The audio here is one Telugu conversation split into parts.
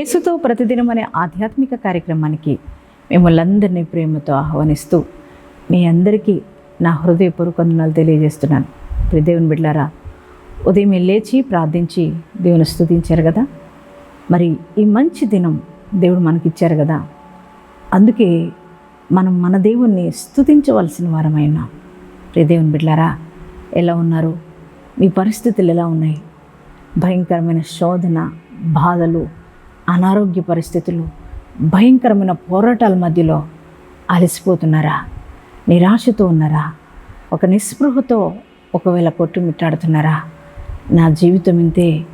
యేసుతో ప్రతిదినం అనే ఆధ్యాత్మిక కార్యక్రమానికి మిమ్మల్ని అందరినీ ప్రేమతో ఆహ్వానిస్తూ మీ అందరికీ నా హృదయపూర్వక వందనాలు తెలియజేస్తున్నాను. ప్రిదేవుని దేవుని బిడ్డారా ఉదయం లేచి ప్రార్థించి దేవుని స్థుతించారు కదా? మరి ఈ మంచి దినం దేవుడు మనకిచ్చారు కదా? అందుకే మనం మన దేవుణ్ణి స్థుతించవలసిన వారమైనా ప్రిదేవుని దేవుని బిడ్డారా ఎలా ఉన్నారు? మీ పరిస్థితులు ఎలా ఉన్నాయి? భయంకరమైన శోధన బాధలు అనారోగ్య పరిస్థితులు భయంకరమైన పోరాటాల మధ్యలో అలసిపోతున్నారా? నిరాశతో ఉన్నారా? ఒక నిస్పృహతో ఒకవేళ కొట్టుమిట్టాడుతున్నారా? నా జీవితం ఇంతే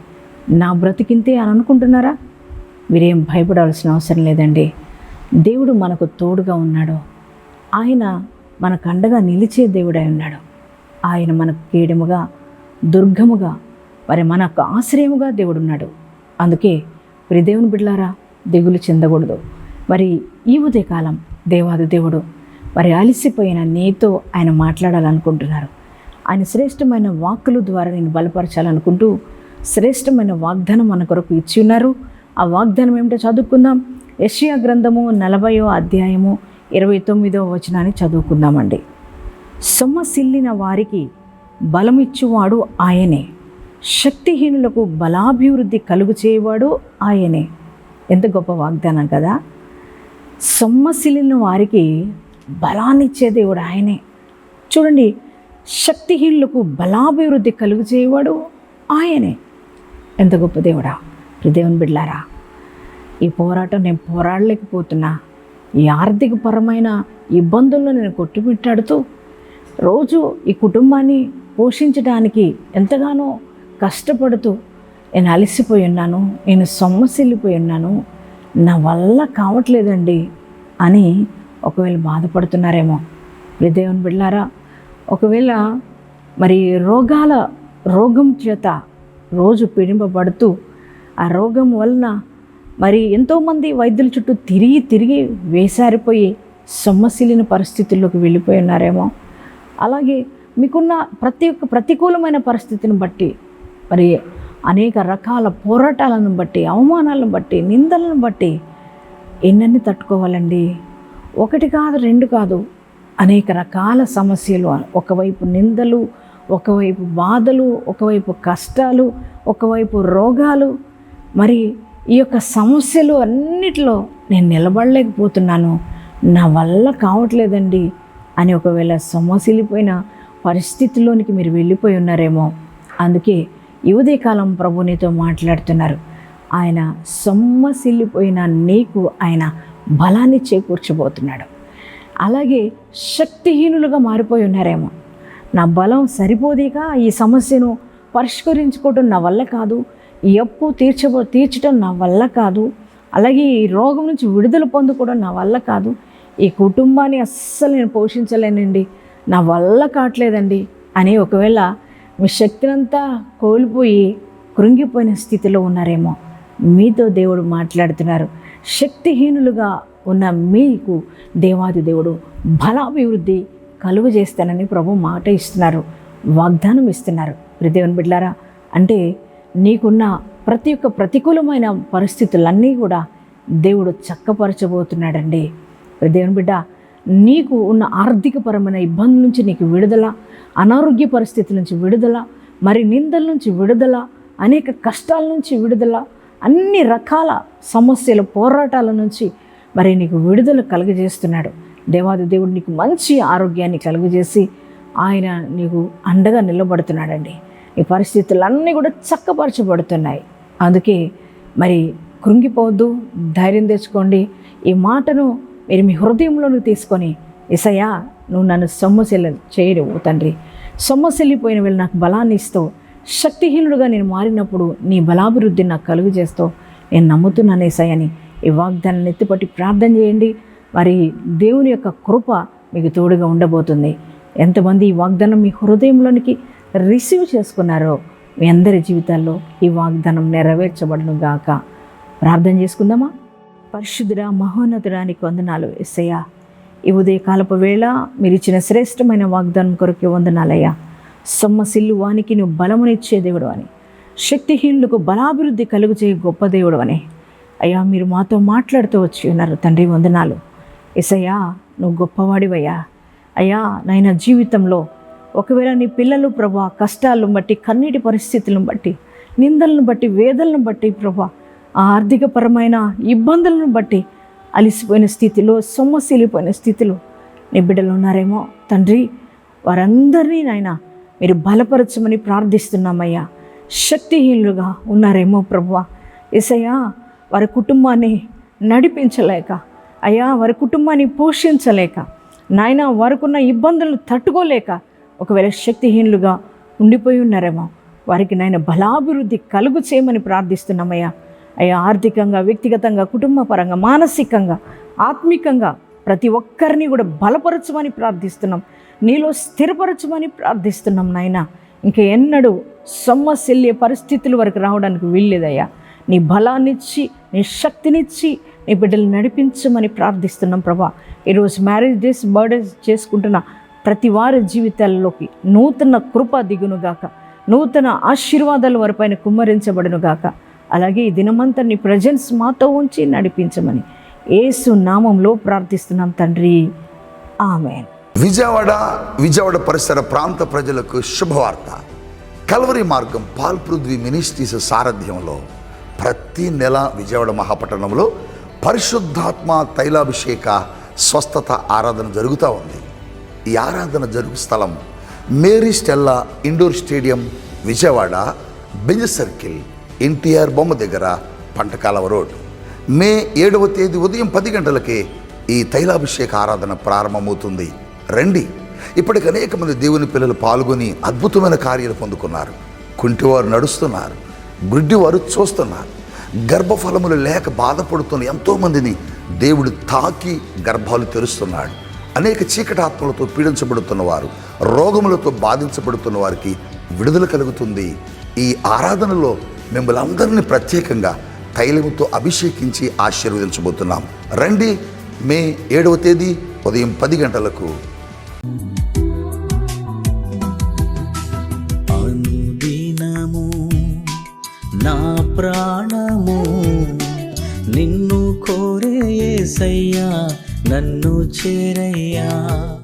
నా బ్రతికింతే అని అనుకుంటున్నారా? మీరేం భయపడాల్సిన అవసరం లేదండి. దేవుడు మనకు తోడుగా ఉన్నాడు. ఆయన మనకు అండగా నిలిచే దేవుడై ఉన్నాడు. ఆయన మనకు కీడముగా దుర్గముగా మరి మనకు ఆశ్రయముగా దేవుడు ఉన్నాడు అందుకే మరి దేవుని బిడ్లారా దిగులు చెందకూడదు. మరి ఈ ఉదయకాలం దేవాది దేవుడు మరి అలసిపోయిన నీతో ఆయన మాట్లాడాలనుకుంటున్నారు. ఆయన శ్రేష్టమైన వాక్కుల ద్వారా నేను బలపరచాలనుకుంటూ శ్రేష్టమైన వాగ్దానం మన కొరకు ఇచ్చి ఉన్నారు. ఆ వాగ్దానం ఏమిటో చదువుకుందాం. యషియా గ్రంథము నలభయో అధ్యాయము ఇరవై తొమ్మిదో వచనాన్ని చదువుకుందామండి. సొమ్మసిల్లిన వారికి బలమిచ్చువాడు ఆయనే. శక్తిహీనులకు బలాభివృద్ధి కలుగు చేయవాడు ఆయనే. ఎంత గొప్ప వాగ్దానం కదా. సొమ్మశిలిన వారికి బలాన్నిచ్చే దేవుడు ఆయనే. చూడండి శక్తిహీనులకు బలాభివృద్ధి కలుగు చేయవాడు ఆయనే. ఎంత గొప్ప దేవుడా. దేవుని బిడ్లారా ఈ పోరాటం నేను పోరాడలేకపోతున్నా. ఈ ఆర్థికపరమైన ఇబ్బందుల్లో నేను కొట్టుమిట్టాడుతూ రోజు ఈ కుటుంబాన్ని పోషించడానికి ఎంతగానో కష్టపడుతూ నేను అలసిపోయి ఉన్నాను నేను సొమ్మసిల్లిపోయి ఉన్నాను నా వల్ల కావట్లేదండి అని ఒకవేళ బాధపడుతున్నారేమో. దేవుని బిళ్ళారా ఒకవేళ మరి రోగాల రోగం చేత రోజు పీడింపబడుతూ ఆ రోగం వలన మరి ఎంతోమంది వైద్యుల చుట్టూ తిరిగి తిరిగి వేసారిపోయి సొమ్మసిలిన పరిస్థితుల్లోకి వెళ్ళిపోయి ఉన్నారేమో. అలాగే మీకున్న ప్రతి ఒక్క ప్రతికూలమైన పరిస్థితిని బట్టి మరి అనేక రకాల పోరాటాలను బట్టి అవమానాలను బట్టి నిందలను బట్టి ఎన్నన్ని తట్టుకోవాలండి? ఒకటి కాదు రెండు కాదు అనేక రకాల సమస్యలు ఒకవైపు నిందలు ఒకవైపు బాధలు ఒకవైపు కష్టాలు ఒకవైపు రోగాలు. మరి ఈ యొక్క సమస్యలు అన్నిటిలో నేను నిలబడలేకపోతున్నాను. నా వల్ల కావట్లేదండి అని ఒకవేళ సొమ్మసిలిపోయిన పరిస్థితిలోనికి మీరు వెళ్ళిపోయి ఉన్నారేమో. అందుకే ఈ ఉదయకాలం ప్రభు నీతో మాట్లాడుతున్నారు. ఆయన సొమ్మసిల్లిపోయిన నీకు ఆయన బలాన్ని చేకూర్చబోతున్నాడు. అలాగే శక్తిహీనులుగా మారిపోయి ఉన్నారేమో. నా బలం సరిపోదిగా ఈ సమస్యను పరిష్కరించుకోవటం నా వల్ల కాదు. ఈ అప్పు తీర్చబో తీర్చడం నా వల్ల కాదు. అలాగే ఈ రోగం నుంచి విడుదల పొందుకోవడం నా వల్ల కాదు. ఈ కుటుంబాన్ని అస్సలు నేను పోషించలేనండి. నా వల్ల కావట్లేదండి. అని ఒకవేళ మీ శక్తినంతా కోల్పోయి కృంగిపోయిన స్థితిలో ఉన్నారేమో. మీతో దేవుడు మాట్లాడుతున్నారు. శక్తిహీనులుగా ఉన్న మీకు దేవాది దేవుడు బలాభివృద్ధి కలుగు చేస్తానని ప్రభు మాట ఇస్తున్నారు. వాగ్దానం ఇస్తున్నారు. ప్రియ దేవుని బిడ్డారా అంటే నీకున్న ప్రతి ఒక్క ప్రతికూలమైన పరిస్థితులన్నీ కూడా దేవుడు చక్కపరచబోతున్నాడండి. ప్రియ దేవుని బిడ్డ నీకు ఉన్న ఆర్థికపరమైన ఇబ్బందుల నుంచి నీకు విడుదల అనారోగ్య పరిస్థితుల నుంచి విడుదల మరి నిందల నుంచి విడుదల అనేక కష్టాల నుంచి విడుదల అన్ని రకాల సమస్యల పోరాటాల నుంచి మరి నీకు విడుదల కలుగజేస్తున్నాడు. దేవాది దేవుడు నీకు మంచి ఆరోగ్యాన్ని కలుగజేసి ఆయన నీకు అండగా నిలబడుతున్నాడండి. ఈ పరిస్థితులన్నీ కూడా చక్కపరచబడుతున్నాయి. అందుకే మరి కృంగిపోవద్దు ధైర్యం తెచ్చుకోండి. ఈ మాటను మీరు మీ హృదయంలోనూ తీసుకొని ఇసయా నువ్వు నన్ను సొమ్మశిల చేయలేవు తండ్రి. సొమ్మశిల్లిపోయిన వీళ్ళు నాకు బలాన్ని ఇస్తావు శక్తిహీనుడుగా నేను మారినప్పుడు నీ బలాభివృద్ధిని నాకు కలుగు చేస్తావు నేను నమ్ముతున్నాను ఏసయ్యని ఈ వాగ్దానాన్ని ఎత్తిపట్టి ప్రార్థన చేయండి. మరి దేవుని యొక్క కృప మీకు తోడుగా ఉండబోతుంది. ఎంతమంది ఈ వాగ్దానం మీ హృదయంలోనికి రిసీవ్ చేసుకున్నారో మీ అందరి జీవితాల్లో ఈ వాగ్దానం నెరవేర్చబడను గాక. ప్రార్థన చేసుకుందామా? పరిశుద్ధుడా మహోన్నతుడానికి వందనాలు ఎస్సయ్యా ఈ ఉదయకాలపు వేళ మీరు ఇచ్చిన శ్రేష్టమైన వాగ్దానం కొరకు వందనాలయ్యా. సొమ్మసిల్లు వానికి నువ్వు బలమునిచ్చే దేవుడు అని శక్తిహీనులకు బలాభివృద్ధి కలుగు చేయ గొప్ప దేవుడు అని. అయ్యా మీరు మాతో మాట్లాడుతూ వచ్చి ఉన్నారు. తండ్రి వందనాలు. ఎసయ్యా నువ్వు గొప్పవాడివయ్యా. అయ్యా నాయన జీవితంలో ఒకవేళ నీ పిల్లలు ప్రభా కష్టాలను బట్టి కన్నీటి పరిస్థితులను బట్టి నిందలను బట్టి వేదలను బట్టి ప్రభా ఆర్థికపరమైన ఇబ్బందులను బట్టి అలిసిపోయిన స్థితిలో సొమ్మసిలిపోయిన స్థితిలో నీ బిడ్డలు ఉన్నారేమో తండ్రి వారందరినీ నాయన మీరు బలపరచమని ప్రార్థిస్తున్నామయ్యా. శక్తిహీనులుగా ఉన్నారేమో ప్రభువ. ఎసయ్యా వారి కుటుంబాన్ని నడిపించలేక అయ్యా వారి కుటుంబాన్ని పోషించలేక నాయన వారికున్న ఇబ్బందులను తట్టుకోలేక ఒకవేళ శక్తిహీనులుగా ఉండిపోయి ఉన్నారేమో వారికి నాయన బలాభివృద్ధి కలుగు చేయమని ప్రార్థిస్తున్నామయ్యా. ఆర్థికంగా వ్యక్తిగతంగా కుటుంబ పరంగా మానసికంగా ఆత్మికంగా ప్రతి ఒక్కరిని కూడా బలపరచమని ప్రార్థిస్తున్నాం. నీలో స్థిరపరచమని ప్రార్థిస్తున్నాం నాయన. ఇంకా ఎన్నడూ సొమ్మసిల్లే పరిస్థితుల వరకు రావడానికి వీల్లేదయ్యా. నీ బలాన్నిచ్చి నీ శక్తినిచ్చి నీ బిడ్డలు నడిపించమని ప్రార్థిస్తున్నాం ప్రభా. ఈరోజు మ్యారేజ్ డేస్ బర్త్డేస్ చేసుకుంటున్న ప్రతి వారి జీవితాల్లోకి నూతన కృప దిగునుగాక నూతన ఆశీర్వాదాలు వారిపైన కుమ్మరించబడునుగాక అలాగే ఈ దినమంతా నీ ప్రజెన్స్ మాతో ఉంచి నడిపించమని ఏసు నామంలో ప్రార్థిస్తున్నాం తండ్రి. ఆమె విజయవాడ విజయవాడ పరిసర ప్రాంత ప్రజలకు శుభవార్త. కల్వరి మార్గం పాల్ పృథ్వీ మినిస్ట్రీస్ సారథ్యంలో ప్రతి నెల విజయవాడ మహాపట్టణంలో పరిశుద్ధాత్మ తైలాభిషేక స్వస్థత ఆరాధన జరుగుతూ ఉంది. ఈ ఆరాధన జరుగు స్థలం Mary Stella indoor stadium Vijayawada Benz circle NTR బొమ్మ దగ్గర పంటకాలవ రోడ్ మే ఏడవ తేదీ ఉదయం పది గంటలకే ఈ తైలాభిషేక ఆరాధన ప్రారంభమవుతుంది. రండి. ఇప్పటికి అనేక మంది దేవుని పిల్లలు పాల్గొని అద్భుతమైన కార్యాలు పొందుకున్నారు. కుంటివారు నడుస్తున్నారు. గుడ్డివారు చూస్తున్నారు. గర్భఫలములు లేక బాధపడుతున్న ఎంతోమందిని దేవుడు తాకి గర్భాలు తెరుస్తున్నాడు. అనేక చీకటి ఆత్మలతో పీడించబడుతున్న వారు రోగములతో బాధించబడుతున్న వారికి విడుదల కలుగుతుంది. ఈ ఆరాధనలో మిమ్మల్ని అందరినీ ప్రత్యేకంగా తైలముతో అభిషేకించి ఆశీర్వదించబోతున్నాం. రండి మే ఏడవ తేదీ ఉదయం పది గంటలకు. అనుదినము నా ప్రాణము నిన్ను కోరే సయ్యా నన్ను చేరయ్యా.